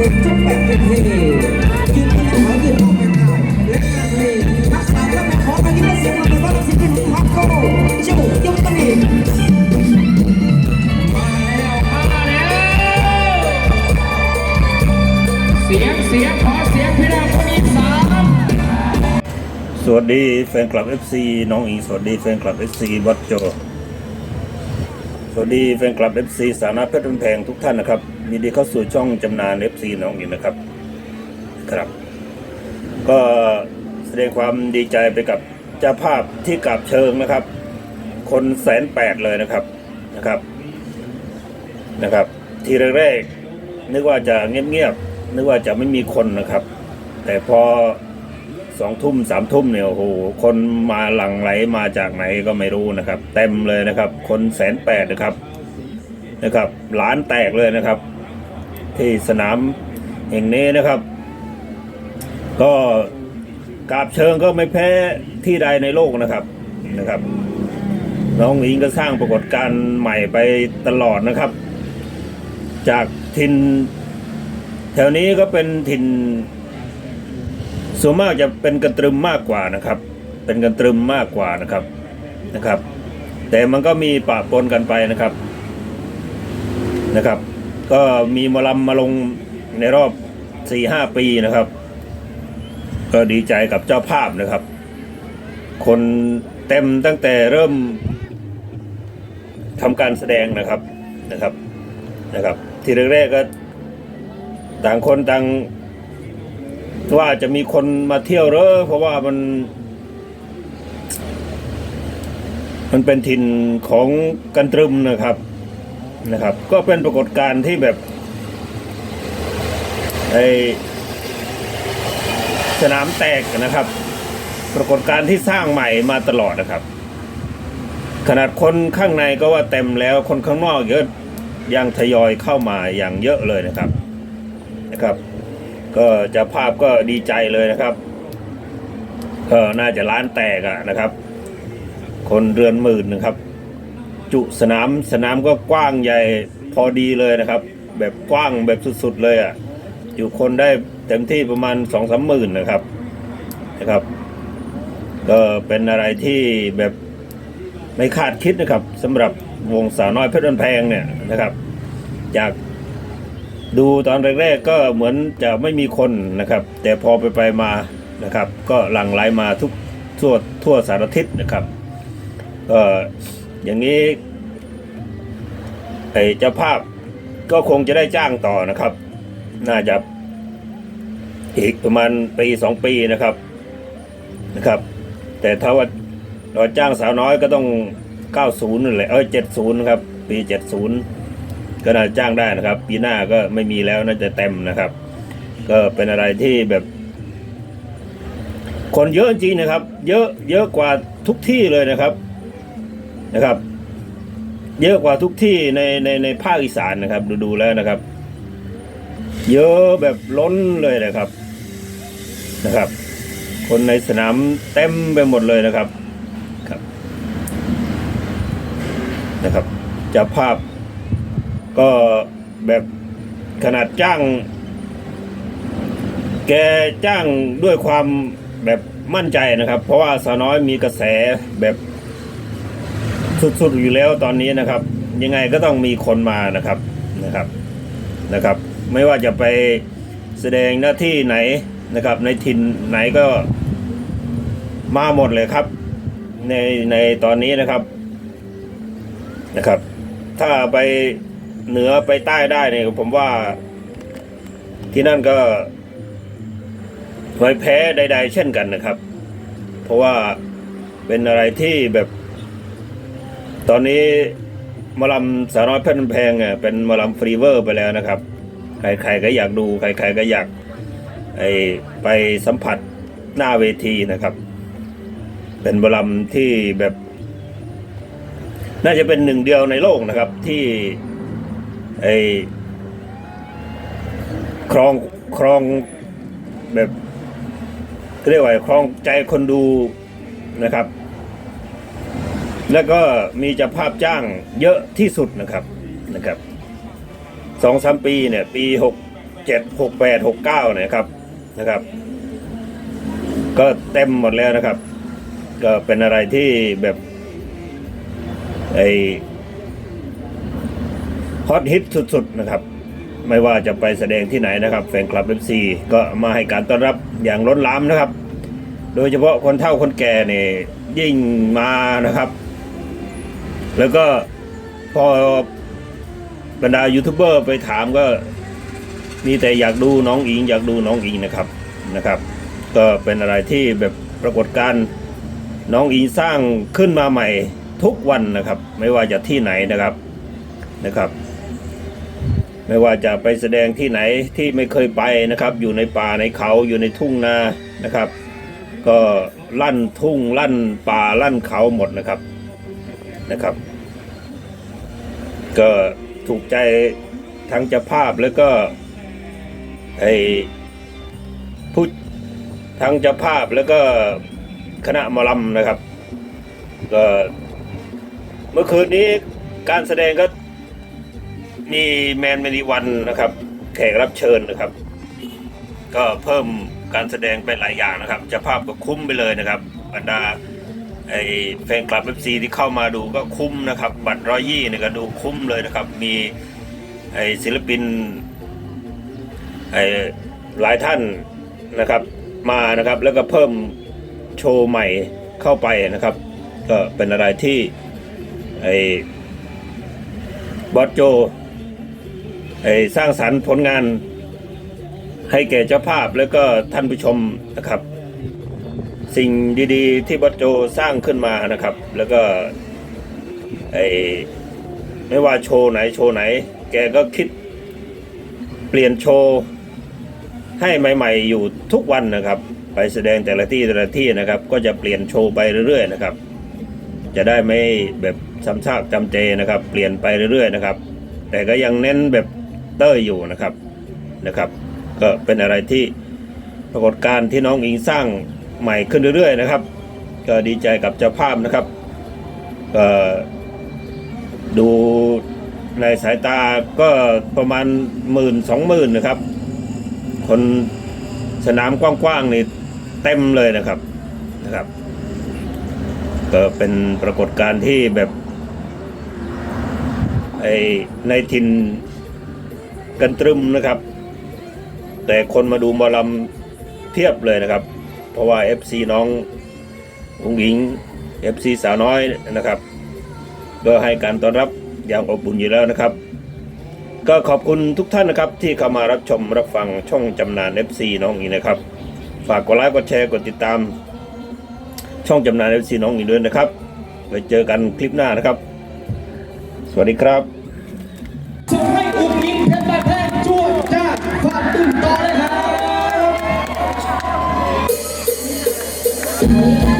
เพลงจุดแบบเป็นเพลงยืนที่หายืนเข้าไปได้และงานเพลงทักษะและมาขอกันที่มาเสียงมันเป็นว่าสิ่งที่หนุ่มฮักโก้เจ้ายังต้องมีมาแล้วมาแล้วเสียงเสียงขอเสียงพี่น้องคนอีสานสวัสดีแฟนคลับ FC น้องอิงสวัสดีแฟนคลับ FC วัดโจ สวัสดีแฟนคลับ FC สานาเพชรบุญแพงทุกท่านนะครับยินดีเข้าสู่ช่องจำนาน FC น้องอิงนะครับ ครับ ก็แสดงความดีใจไปกับเจ้าภาพที่กลับเชิงนะครับ คนแสนแปดเลยนะครับนะครับนะครับ ทีแรกๆนึกว่าจะเงียบๆนึกว่าจะไม่มีคนนะครับ แต่พอ สองทุ่มสามทุ่มเนี่ยโอ้โหคนมาหลั่งไหลมาจากไหนก็ไม่รู้นะครับ เต็มเลยนะครับ คนแสนแปดนะครับนะครับล้านแตกเลยนะครับ ที่สนามแห่งนี้นะครับ ก็กราบเชิงก็ไม่แพ้ที่ใดในโลกนะครับนะครับ น้องอิงก็สร้างปรากฏการณ์ใหม่ไปตลอดนะครับ จากถิ่นแถวนี้ก็เป็นถิ่น ส่วนมากจะเป็นกันตรึมมากกว่านะครับ เป็นกันตรึมมากกว่านะครับนะครับ แต่มันก็มีปะปนกันไปนะครับนะครับ ก็มีมอลำมาลงในรอบสี่ห้าปีนะครับ ก็ดีใจกับเจ้าภาพนะครับ คนเต็มตั้งแต่เริ่มทำการแสดงนะครับนะครับนะครับ ทีแรกๆก็ต่างคนต่าง ว่าจะมีคนมาเที่ยวเหรอเพราะว่ามัน มันเป็นถิ่นของกันตรึมนะครับนะครับ ก็เป็นปรากฏการณ์ที่แบบไอสนามแตกนะครับ ปรากฏการณ์ที่สร้างใหม่มาตลอดนะครับ ขนาดคนข้างในก็ว่าเต็มแล้วคนข้างนอกเยอะยังทยอยเข้ามาอย่างเยอะเลยนะครับนะครับ ก็จะภาพก็ดีใจเลยนะครับก็น่าจะล้านแตกอะนะครับ คนเรือนหมื่นนะครับ จุสนามสนามก็กว้างใหญ่พอดีเลยนะครับ แบบกว้างแบบสุดๆเลยอะอยู่คนได้เต็มที่ประมาณสองสามหมื่นนะครับนะครับก็เป็นอะไรที่แบบไม่คาดคิดนะครับสำหรับวงสาวน้อยเพชรบันแพงเนี่ยนะครับ จาก ดูตอนแรกๆก็เหมือนจะไม่มีคนนะครับ แต่พอไปไปมานะครับ ก็หลั่งไหลมาทุกทั่วทั่วสารทิศนะครับก็อย่างนี้ไอ้เจ้าภาพก็คงจะได้จ้างต่อนะครับ น่าจะอีกประมาณปีสองปีนะครับนะครับ แต่ถ้าว่าเราจ้างสาวน้อยก็ต้อง 90นั่นแหละเออ70นะครับ ปี 70 ก็น่าจ้างได้นะครับ ปีหน้าก็ไม่มีแล้วน่าจะเต็มนะครับ ก็เป็นอะไรที่แบบ คนเยอะจริงนะครับ เยอะเยอะกว่าทุกที่เลยนะครับนะครับ เยอะกว่าทุกที่ในในในภาคอีสานนะครับ ดูดูแล้วนะครับ เยอะแบบล้นเลยนะครับนะครับ คนในสนามเต็มไปหมดเลยนะครับครับนะครับจะภาพ ก็แบบขนาดจ้าง แกจ้างด้วยความแบบมั่นใจนะครับ เพราะว่าสาวน้อยมีกระแสแบบสุดๆอยู่แล้วตอนนี้นะครับ ยังไงก็ต้องมีคนมานะครับนะครับนะครับ ไม่ว่าจะไปแสดงหน้าที่ไหนนะครับ ในถิ่นไหนก็มาหมดเลยครับ ในในตอนนี้นะครับนะครับ ถ้าไป เหนือไปใต้ได้เนี่ยผมว่า ที่นั่นก็ไม่แพ้ใด ๆ เช่นกันนะครับ เพราะว่าเป็นอะไรที่แบบ ตอนนี้มอลำสาวน้อยเพชรบ้านแพงเนี่ยเป็นมอลำฟรีเวอร์ไปแล้วนะครับ ใครๆก็อยากดู ใครๆก็อยากไอไปสัมผัสหน้าเวทีนะครับ เป็นมอลำที่แบบ น่าจะเป็นหนึ่งเดียวในโลกนะครับที่ ไอครองครองแบบเรียกว่าครองใจคนดูนะครับ แล้วก็มีจะภาพจ้างเยอะที่สุดนะครับนะครับสองสามปีเนี่ย ปีหกเจ็ดหกแปดหกเก้าเนี่ยครับนะครับ ก็เต็มหมดแล้วนะครับ ก็เป็นอะไรที่แบบไอ ฮอตฮิตสุดๆนะครับ ไม่ว่าจะไปแสดงที่ไหนนะครับ แฟนคลับเอฟซีก็มาให้การต้อนรับอย่างล้นหลามนะครับ โดยเฉพาะคนเฒ่าคนแก่เนี่ยยิ่งมานะครับ แล้วก็พอบรรดายูทูบเบอร์ไปถามก็มีแต่อยากดูน้องอิง อยากดูน้องอิงนะครับนะครับ ก็เป็นอะไรที่แบบปรากฏการณ์น้องอิงสร้างขึ้นมาใหม่ทุกวันนะครับ ไม่ว่าจะที่ไหนนะครับนะครับ ไม่ว่าจะไปแสดงที่ไหนที่ไม่เคยไปนะครับ อยู่ในป่าในเขาอยู่ในทุ่งนานะครับ ก็ลั่นทุ่งลั่นป่าลั่นเขาหมดนะครับนะครับ ก็ถูกใจทั้งเจ้าภาพแล้วก็ไอผู้ทั้งเจ้าภาพแล้วก็คณะมอลำนะครับก็เมื่อคืนนี้การแสดงก็ มีแมนเมนีวันนะครับ แขกรับเชิญนะครับ ก็เพิ่มการแสดงไปหลายอย่างนะครับจะภาพก็คุ้มไปเลยนะครับบรรดาไอแฟนคลับเอฟซีที่เข้ามาดูก็คุ้มนะครับ บัตรร้อยยี่เนี่ยก็ดูคุ้มเลยนะครับ มีไอศิลปินไอหลายท่านนะครับมานะครับแล้วก็เพิ่มโชว์ใหม่เข้าไปนะครับ ก็เป็นอะไรที่ไอบอสโจ สร้างสรรค์ผลงานให้แก่เจ้าภาพแล้วก็ท่านผู้ชมนะครับ สิ่งดีๆ ที่บัตโจสร้างขึ้นมานะครับ แล้วก็ไอ้ไม่ว่าโชว์ไหนโชว์ไหน แกก็คิดเปลี่ยนโชว์ให้ใหม่ ๆ อยู่ทุกวันนะครับ ไปแสดงแต่ละที่แต่ละที่นะครับ ก็จะเปลี่ยนโชว์ไปเรื่อยๆนะครับ จะได้ไม่แบบซ้ำซากจำเจนะครับ เปลี่ยนไปเรื่อยๆนะครับ แต่ก็ยังเน้นแบบ เต้ยอยู่นะครับนะครับ ก็เป็นอะไรที่ปรากฏการณ์ที่น้องอิงสร้างใหม่ขึ้นเรื่อยๆนะครับ ก็ดีใจกับเจ้าภาพนะครับก็ดูในสายตาก็ประมาณหมื่นสองหมื่นนะครับ คนสนามกว้างๆนี่เต็มเลยนะครับนะครับ ก็เป็นปรากฏการณ์ที่แบบไอในทิน กันตรึมนะครับ แต่คนมาดูหมอลำเทียบเลยนะครับ เพราะว่า FC น้องอุงหญิง FC สาวน้อยนะครับ ก็ให้การต้อนรับอย่างอบอุ่นอยู่แล้วนะครับ ก็ขอบคุณทุกท่านนะครับ ที่เข้ามารับชมรับฟังช่องจำนาน FC น้องอีกนะครับ ฝากกดไลค์กดแชร์กดติดตาม ช่องจำนาน FC น้องอีกด้วยนะครับไว้เจอกันคลิปหน้านะครับ สวัสดีครับ นต่อเลยครับ